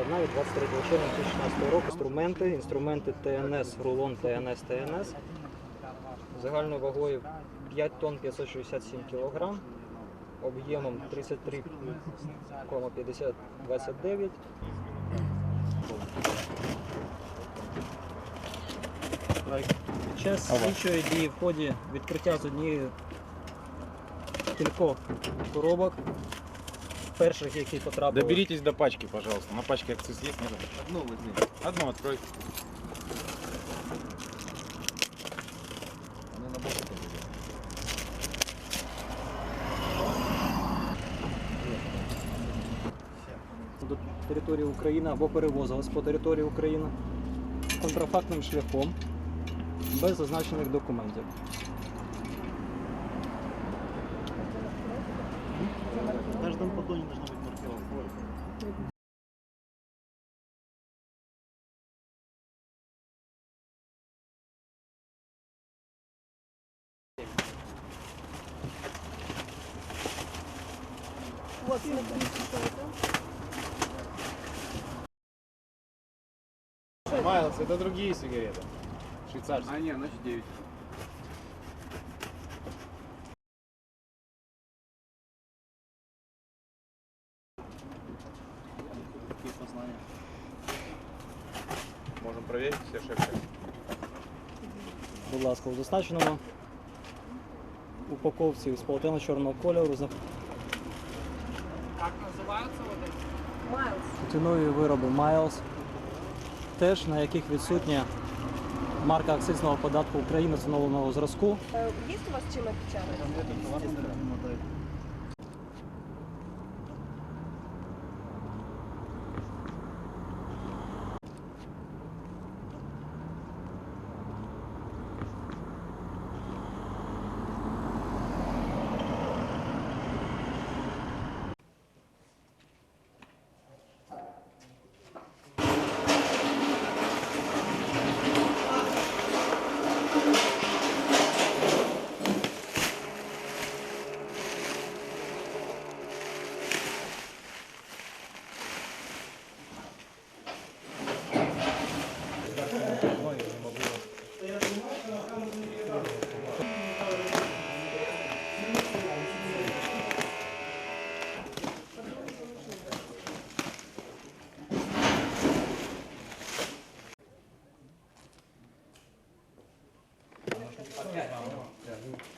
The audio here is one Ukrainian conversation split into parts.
від 23 червня 2016 року. Інструменти, інструменти ТНС, рулон ТНС, ТНС загальною вагою 5 тонн 567 кг, об'ємом 33,5029. Під час слідчої дії в ході відкриття з однієї кількох коробок, перших, які потрапили. Доберитесь до пачки, пожалуйста. На пачке акциз есть? Нет? Одну возьми. Одну открой. Она на боку тоже идет. до території України або перевозилась по території України контрафактним шляхом без зазначених документів. Майлз, это другие сигареты. Швейцарские. А, не, значит 9. Какие познания? Можем проверить все шефы. Будь ласка, у зазначеному упаковці з полотена чорного кольору за Майлз. тютюнові вироби Майлз, теж на яких відсутня марка акцизного податку України встановленого зразку. Є у вас чим опечатать? Thank.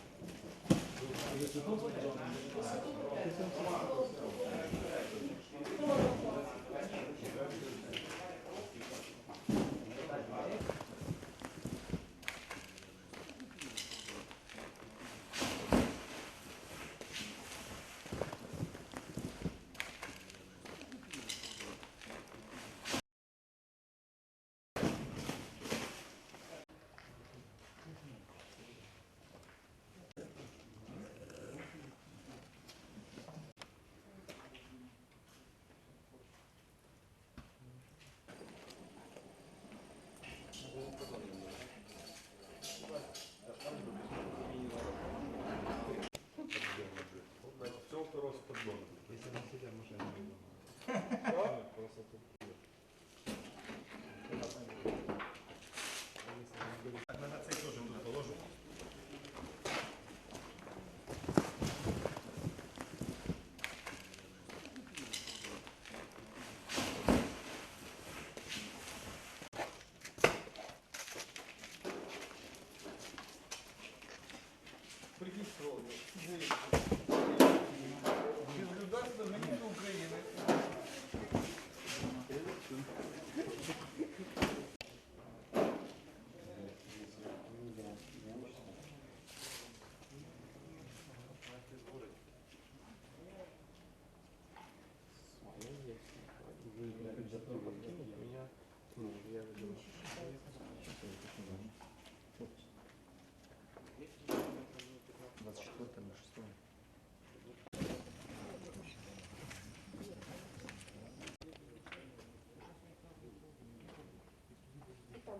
прикипрові.